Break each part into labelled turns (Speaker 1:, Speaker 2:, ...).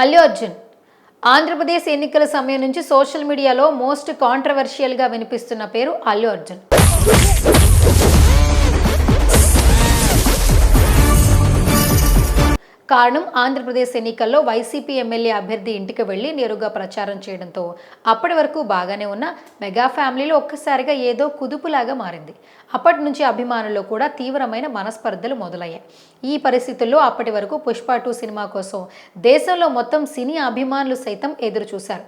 Speaker 1: అల్లు అర్జున్. ఆంధ్రప్రదేశ్ ఎన్నికల సమయం నుంచి సోషల్ మీడియాలో మోస్ట్ కాంట్రవర్షియల్గా వినిపిస్తున్న పేరు అల్లు అర్జున్. కారణం ఆంధ్రప్రదేశ్ ఎన్నికల్లో వైసీపీ ఎమ్మెల్యే అభ్యర్థి ఇంటికి వెళ్ళి నేరుగా ప్రచారం చేయడంతో అప్పటి వరకు బాగానే ఉన్న మెగా ఫ్యామిలీలో ఒక్కసారిగా ఏదో కుదుపులాగా మారింది. అప్పటి నుంచి అభిమానుల్లో కూడా తీవ్రమైన మనస్పర్ధలు మొదలయ్యాయి. ఈ పరిస్థితుల్లో అప్పటి వరకు పుష్ప టూ సినిమా కోసం దేశంలో మొత్తం సినీ అభిమానులు సైతం ఎదురు చూశారు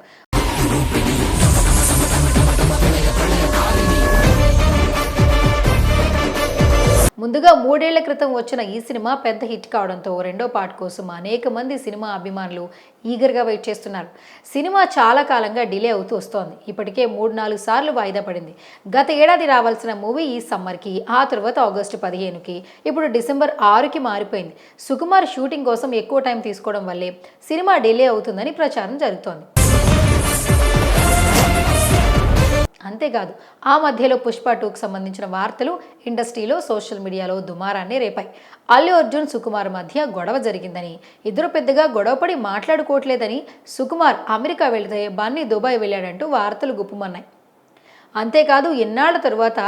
Speaker 1: ముందుగా మూడేళ్ళ క్రితం వచ్చిన ఈ సినిమా పెద్ద హిట్ కావడంతో రెండో పార్ట్ కోసం అనేక మంది సినిమా అభిమానులు ఈగర్గా వెయిట్ చేస్తున్నారు. సినిమా చాలా కాలంగా డిలే అవుతూ వస్తోంది. ఇప్పటికే మూడు నాలుగు సార్లు వాయిదా పడింది. గత ఏడాది రావాల్సిన మూవీ ఈ సమ్మర్కి ఆ తర్వాత ఆగస్టు పదిహేనుకి ఇప్పుడు డిసెంబర్ ఆరుకి మారిపోయింది. సుకుమార్ షూటింగ్ కోసం ఎక్కువ టైం తీసుకోవడం వల్లే సినిమా డిలే అవుతుందని ప్రచారం జరుగుతోంది. అంతేకాదు ఆ మధ్యలో పుష్ప టూకు సంబంధించిన వార్తలు ఇండస్ట్రీలో సోషల్ మీడియాలో దుమారాన్ని రేపాయి. అల్లు అర్జున్ సుకుమార్ మధ్య గొడవ జరిగిందని ఇద్దరు పెద్దగా గొడవపడి మాట్లాడుకోవట్లేదని సుకుమార్ అమెరికా వెళితే బన్నీ దుబాయ్ వెళ్ళాడంటూ వార్తలు గుప్పమన్నాయి. అంతేకాదు ఇన్నాళ్ళ తరువాత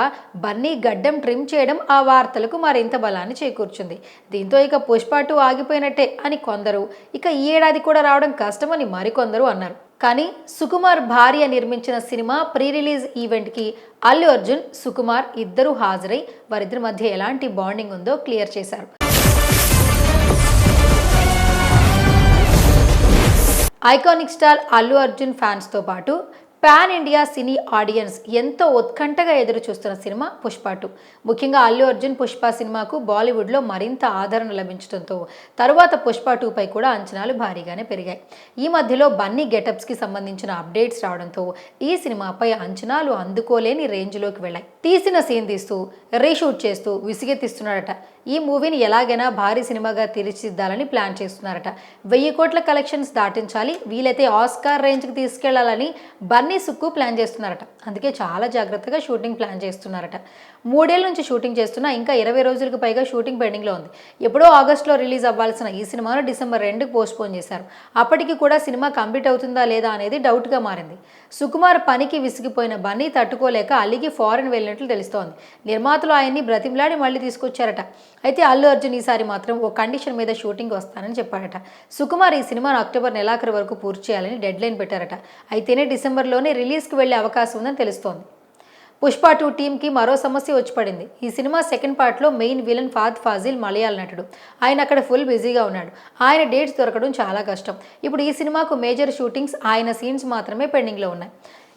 Speaker 1: బన్నీ గడ్డం ట్రిమ్ చేయడం ఆ వార్తలకు మరింత బలాన్ని చేకూర్చుంది. దీంతో ఇక పుష్ప టూ ఆగిపోయినట్టే అని కొందరు ఇక ఈ ఏడాది కూడా రావడం కష్టమని మరికొందరు అన్నారు. కానీ సుకుమార్ భార్య నిర్మించిన సినిమా ప్రీ రిలీజ్ ఈవెంట్కి అల్లు అర్జున్ సుకుమార్ ఇద్దరూ హాజరై వారిద్దరి మధ్య ఎలాంటి బాండింగ్ ఉందో క్లియర్ చేశారు. ఐకానిక్ స్టార్ అల్లు అర్జున్ ఫ్యాన్స్తో పాటు పాన్ ఇండియా సినీ ఆడియన్స్ ఎంతో ఉత్కంఠగా ఎదురు చూస్తున్న సినిమా పుష్ప టూ. ముఖ్యంగా అల్లు అర్జున్ పుష్ప సినిమాకు బాలీవుడ్లో మరింత ఆదరణ లభించడంతో తరువాత పుష్ప టూపై కూడా అంచనాలు భారీగానే పెరిగాయి. ఈ మధ్యలో బన్నీ గెటప్స్కి సంబంధించిన అప్డేట్స్ రావడంతో ఈ సినిమాపై అంచనాలు అందుకోలేని రేంజ్లోకి వెళ్ళాయి. తీసిన సీన్ తీస్తూ రీషూట్ చేస్తూ విసిగెత్తిస్తున్నాడట ఈ మూవీని ఎలాగైనా భారీ సినిమాగా తీర్చిదిద్దాలని ప్లాన్ చేస్తున్నారట. వెయ్యి కోట్ల కలెక్షన్స్ దాటించాలి. వీలైతే ఆస్కార్ రేంజ్కి తీసుకెళ్ళాలని బన్నీ సుక్కు ప్లాన్ చేస్తున్నారట. అందుకే చాలా జాగ్రత్తగా షూటింగ్ ప్లాన్ చేస్తున్నారట. మూడేళ్ళ నుంచి షూటింగ్ చేస్తున్నా ఇంకా ఇరవై రోజులకు పైగా షూటింగ్ పెండింగ్లో ఉంది. ఎప్పుడో ఆగస్టులో రిలీజ్ అవ్వాల్సిన ఈ సినిమాను డిసెంబర్ రెండుకు పోస్ట్పోన్ చేశారు. అప్పటికి కూడా సినిమా కంప్లీట్ అవుతుందా లేదా అనేది డౌట్గా మారింది. సుకుమార్ పనికి విసిగిపోయిన బన్నీ తట్టుకోలేక అలిగి ఫారెన్ వెళ్ళినట్లు తెలుస్తోంది. నిర్మాతలు ఆయన్ని బ్రతిమలాడి మళ్ళీ తీసుకొచ్చారట. అయితే అల్లు అర్జున్ ఈసారి మాత్రం ఓ కండిషన్ మీద షూటింగ్ వస్తానని చెప్పాడట. సుకుమార్ ఈ సినిమాను అక్టోబర్ నెలాఖరు వరకు పూర్తి చేయాలని డెడ్ లైన్ పెట్టారట. అయితేనే డిసెంబర్లోనే రిలీజ్కి వెళ్ళే అవకాశం ఉందని తెలుస్తోంది. పుష్ప టూ టీంకి మరో సమస్య వచ్చి పడింది. ఈ సినిమా సెకండ్ పార్ట్లో మెయిన్ విలన్ ఫాద్ ఫాజిల్ మలయాళ నటుడు. ఆయన అక్కడ ఫుల్ బిజీగా ఉన్నాడు. ఆయన డేట్స్ దొరకడం చాలా కష్టం. ఇప్పుడు ఈ సినిమాకు మేజర్ షూటింగ్స్ ఆయన సీన్స్ మాత్రమే పెండింగ్లో ఉన్నాయి.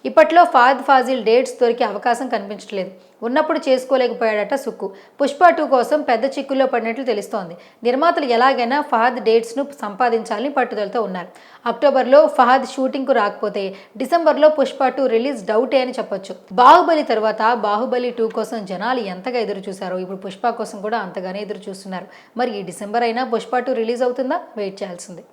Speaker 1: ఇప్పట్లో ఫాద్ ఫాజిల్ డేట్స్ దొరికే అవకాశం కనిపించట్లేదు. ఉన్నప్పుడు చేసుకోలేకపోయాడట సుక్కు. పుష్ప టూ కోసం పెద్ద చిక్కుల్లో పడినట్లు తెలుస్తోంది. నిర్మాతలు ఎలాగైనా ఫహద్ డేట్స్ను సంపాదించాలని పట్టుదలతో ఉన్నారు. అక్టోబర్లో ఫహద్ షూటింగ్కు రాకపోతే డిసెంబర్లో పుష్ప టూ రిలీజ్ డౌటే అని చెప్పొచ్చు. బాహుబలి తర్వాత బాహుబలి టూ కోసం జనాలు ఎంతగా ఎదురు చూశారో ఇప్పుడు పుష్ప కోసం కూడా అంతగానే ఎదురు చూస్తున్నారు మరి ఈ డిసెంబర్ అయినా పుష్ప టూ రిలీజ్ అవుతుందా? వెయిట్ చేయాల్సిందే.